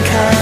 บ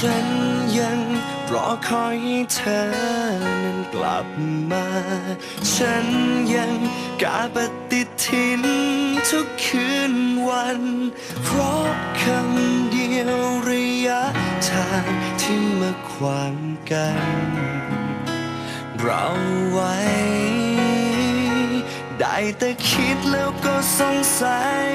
ฉันยังรอคอยให้เธอนั้นกลับมา ฉันยังกาปฏิทินทุกคืนวัน เพราะคำเดียวระยะทางที่มาขวางกัน เราไว้ ได้แต่คิดแล้วก็สงสัย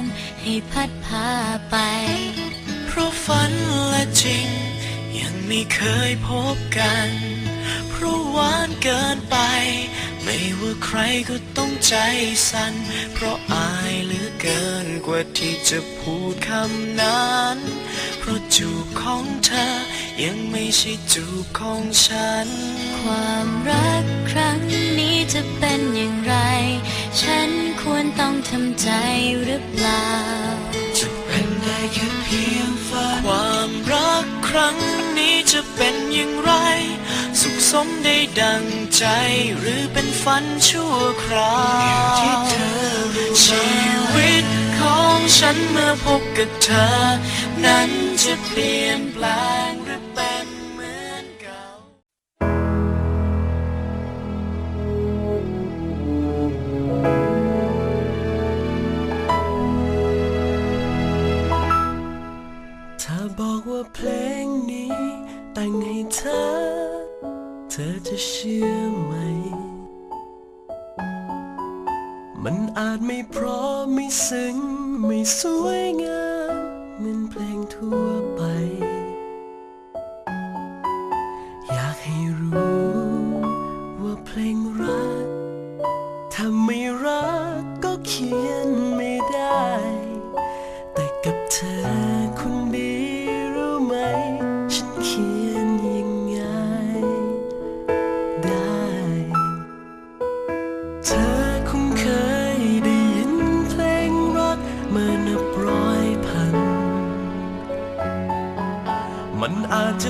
มให้พัดพาไป เพราะฝันและจริง ยังไม่เคยพบกัน เพราะหวานเกินไป ไม่ว่าใครก็ต้องใจสั่น เพราะอายเหลือเกินกว่าที่จะพูดคำนั้น เพราะจูบของเธอ ยังไม่ใช่จูบของฉัน ความรักครั้งนี้จะเป็นอย่างไร ฉันควรต้องทำใจหรือเปล่า จะเป็นได้แค่เพียงฝัน ความรักครั้งนี้จะเป็นอย่างไร สุขสมได้ดังใจหรือเป็นฝันชั่วคราวที่เธอชีวิตของฉันเมื่อพบกับเธอ นั้นจะเปลี่ยนแปลง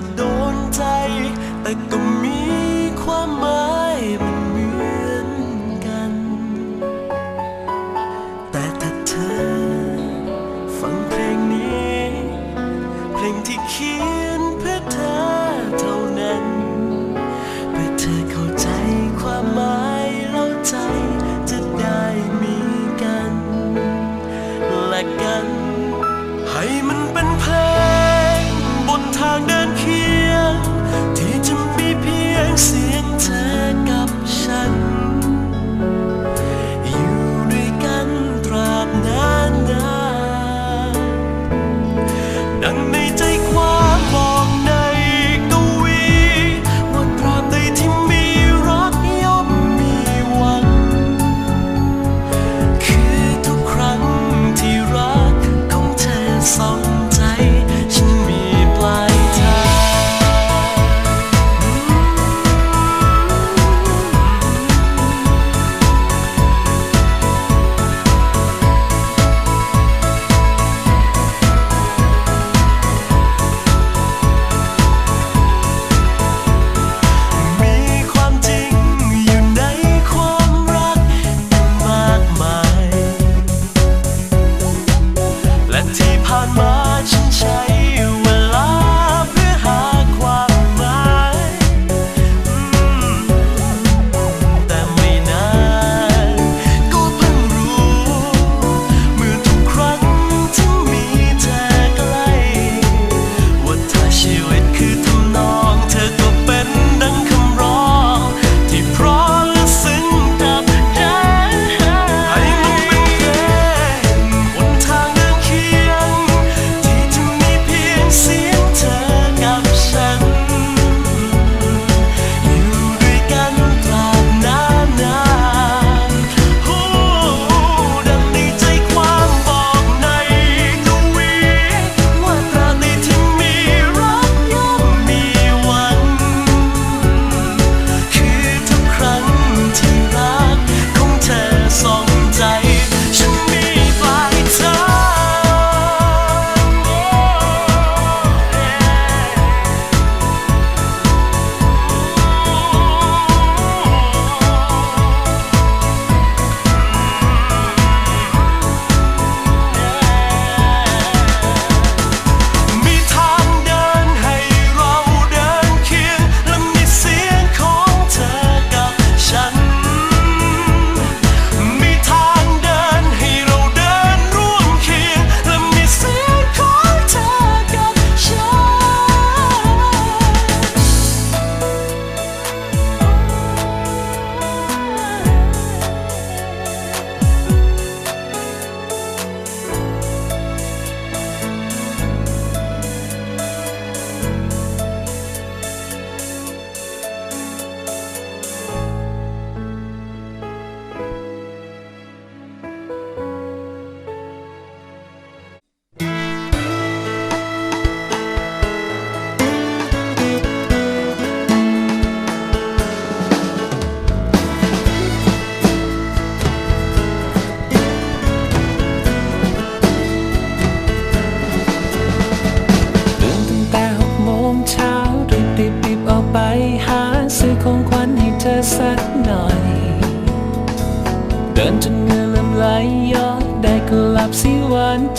จะโดนใจ แต่ก็มีความหมายมัน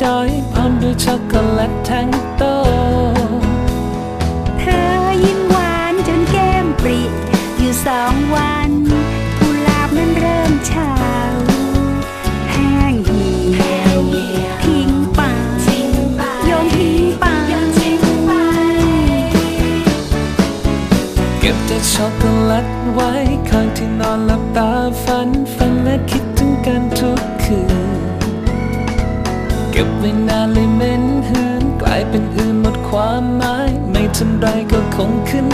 จอยพร้อมด้วยช็อกโกแลตทั้งโต เธอยิ้มหวานจนแก้มปริ อยู่สองวันกุหลาบนั้นเริ่มเฉาแห้งเหี่ยวทิ้งไปโยนทิ้งไปเก็บแต่ช็อกโกแลตไว้ข้างที่นอนหลับตาฝัน ก็บไว้นานเลยเหม็นหืนกลายเป็นอื่นหมดความหมาย ไม่ทันไรก็คงขึ้น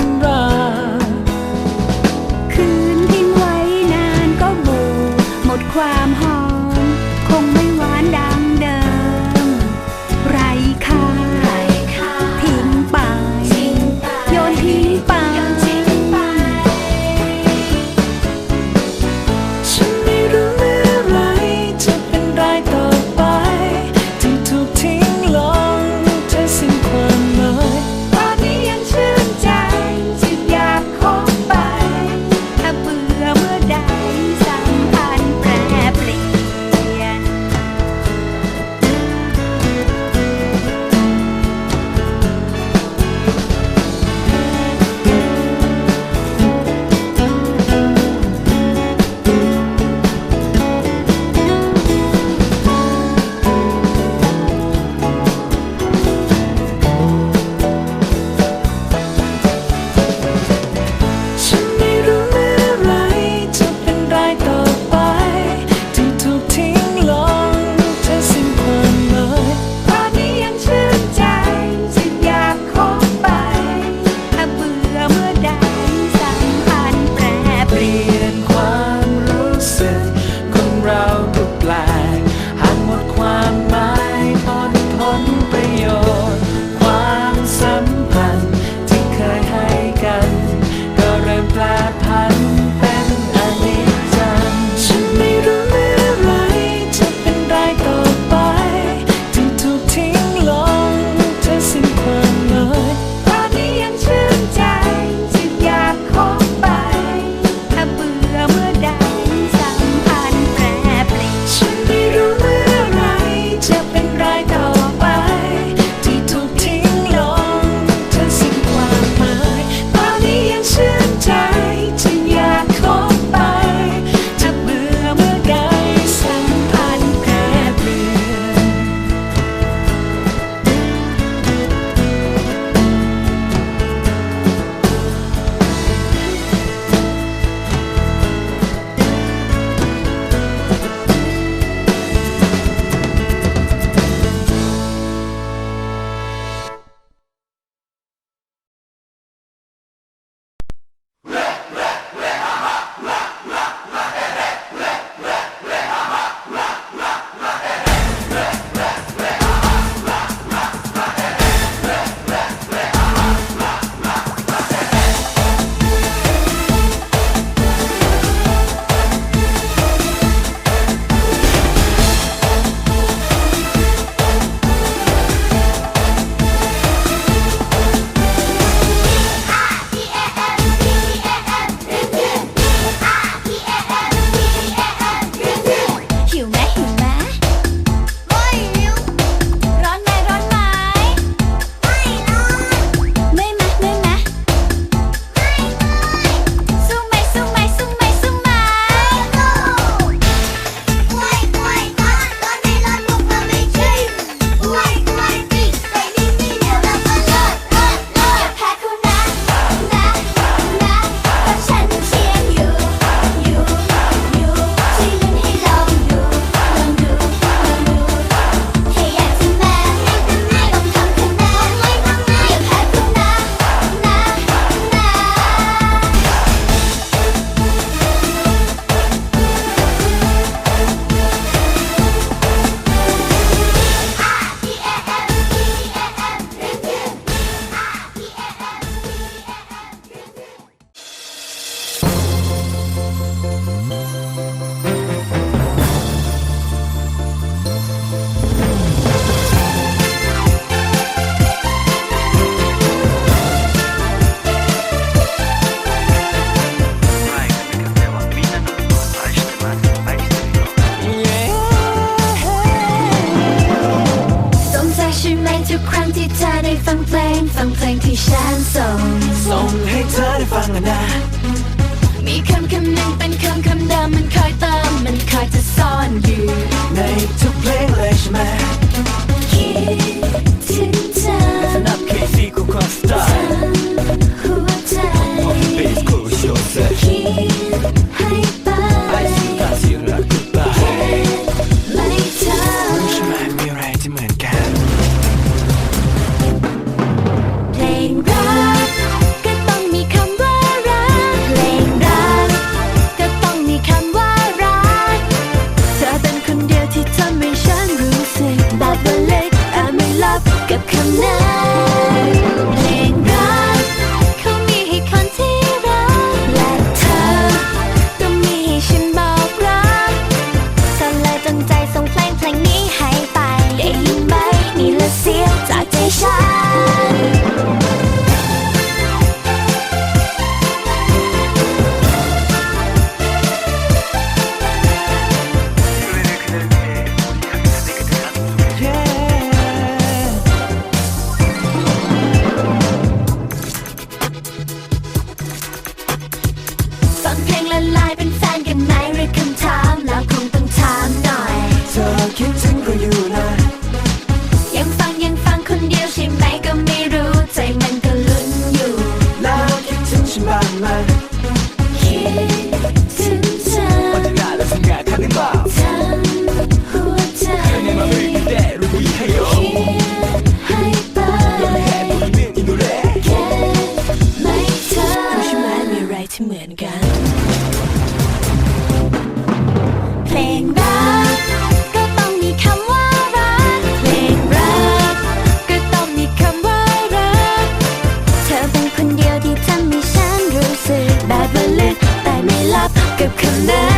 그 급급한 날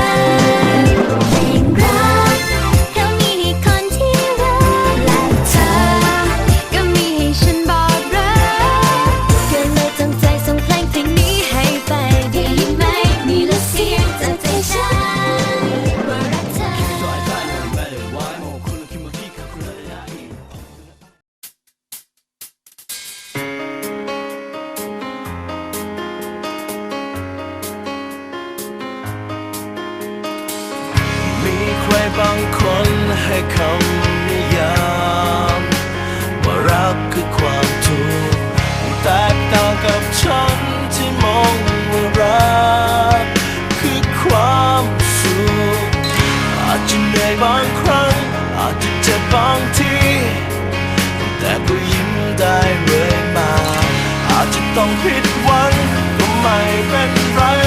ต้องผิดหวังก็ไม่เป็นไร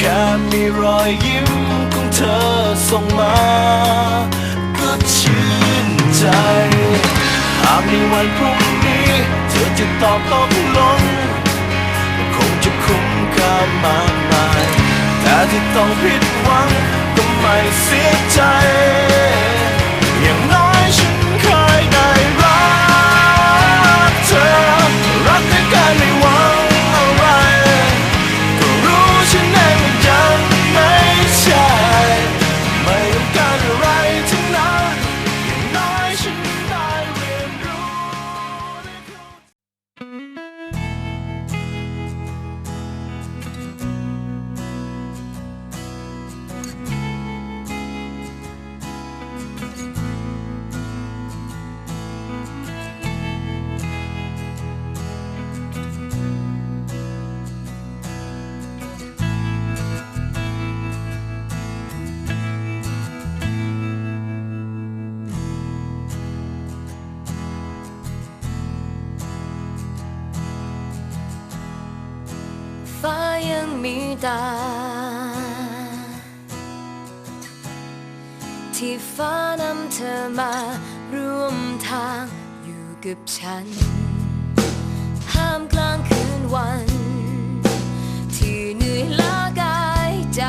แค่มีรอยยิ้มของเธอส่งมา ก็ชื่นใจ หากในวันพรุ่งนี้ เธอจะตอบตกลง คงจะคุ้มค่ามากมายแต่ที่ต้องผิดหวังก็ไม่เสียใจีตา ที่ฟ้านำเธอมารวมทางอยู่กับฉัน ห้ามกลางคืนวัน ที่เหนื่อยล้ากายใจ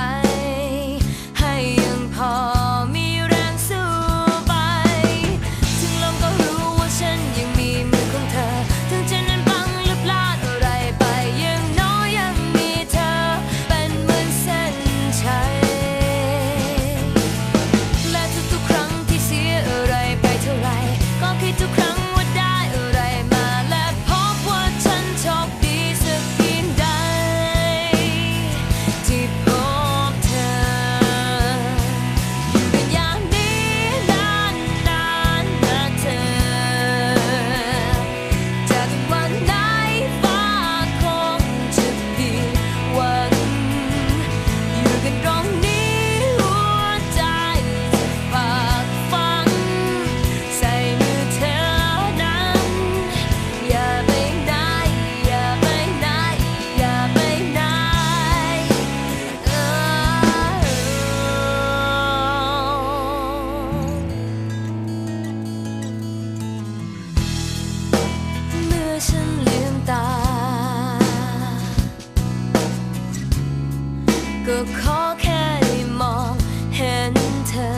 ก็ขอแค่ได้มองเห็นเธอ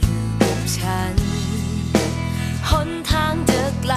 อยู่กับฉัน หนทางจะไกล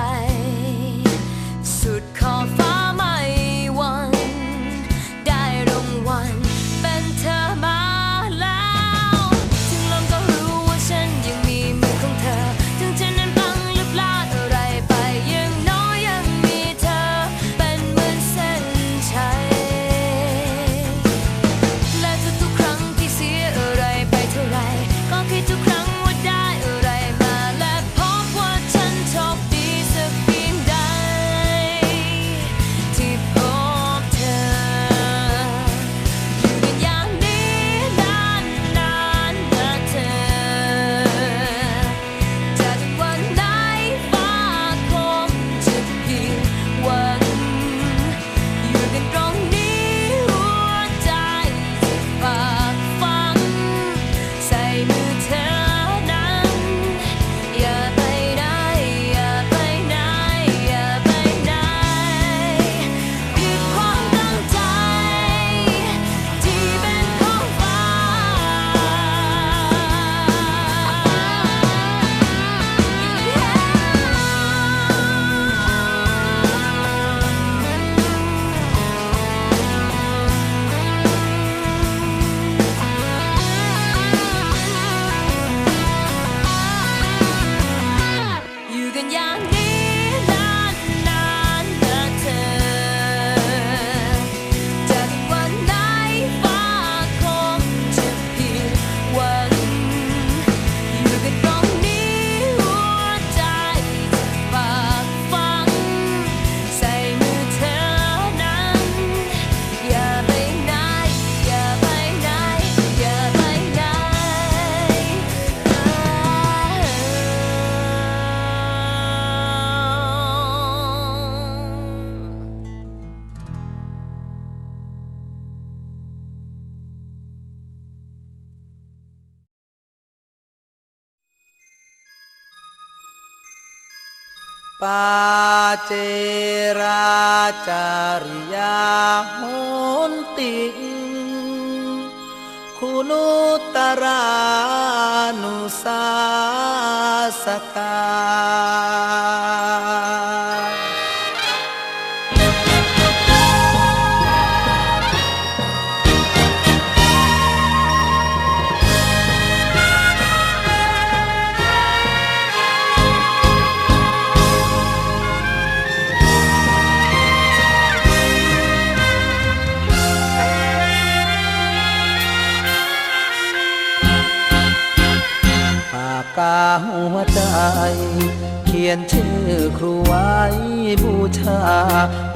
ปาเจราจาริยาโหนติงคุณุตรานุสาสกา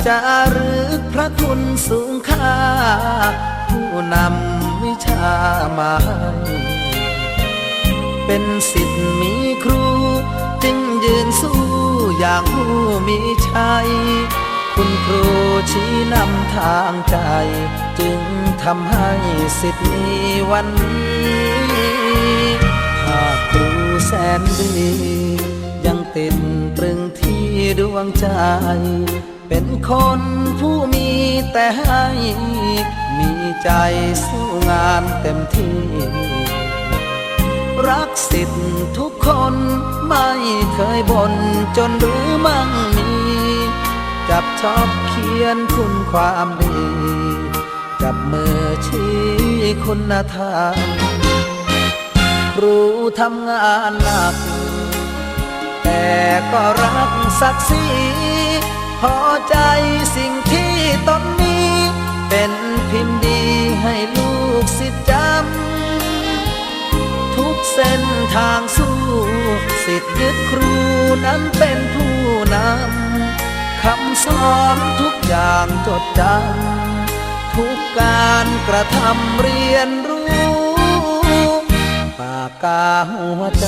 จารึกพระคุณสูงค่า ผู้นำวิชามาให้เป็นสิทธิ์มีครู จึงยืนสู้อย่างผู้มีชัย คุณครูชี้นำทางใจ จึงทำให้สิทธิ์มีวันนี้หากครูแสนดี ยังติดตรึงที่ดวงใจ เป็นคนผู้มีแต่ให้ มีใจสู้งานเต็มที่ รักสิทธิ์ทุกคนไม่เคยบ่นจนหรือมั่งมี จับชอบเขียนคุณความดี จับมือชี้คุณธรรมครูทำงานหนัก แต่ก็รักศักดิ์ศรี พอใจสิ่งที่ตนมีเป็นพิมพ์ดีให้ลูกศิจำทุกเส้นทางสู้ สิทธิ์ยึดครูนั้นเป็นผู้นำคำสอนทุกอย่างจดจำทุกการกระทำเรียนรู้ ปากกาหัวใจ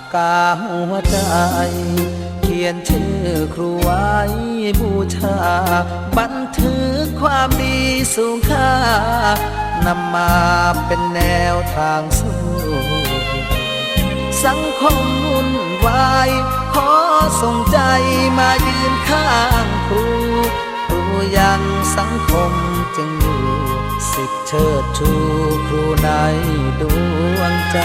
ากกาหัวใจ เขียนชื่อครูไว้บูชา บันทึกความดีสูงค่านำมาเป็นแนวทางสู้สังคมวุ่นวาย ขอส่งใจมายืนข้างครู ครูยังสังคมจึงอยู่ สิทธิเชิดชูครูในดวงใจ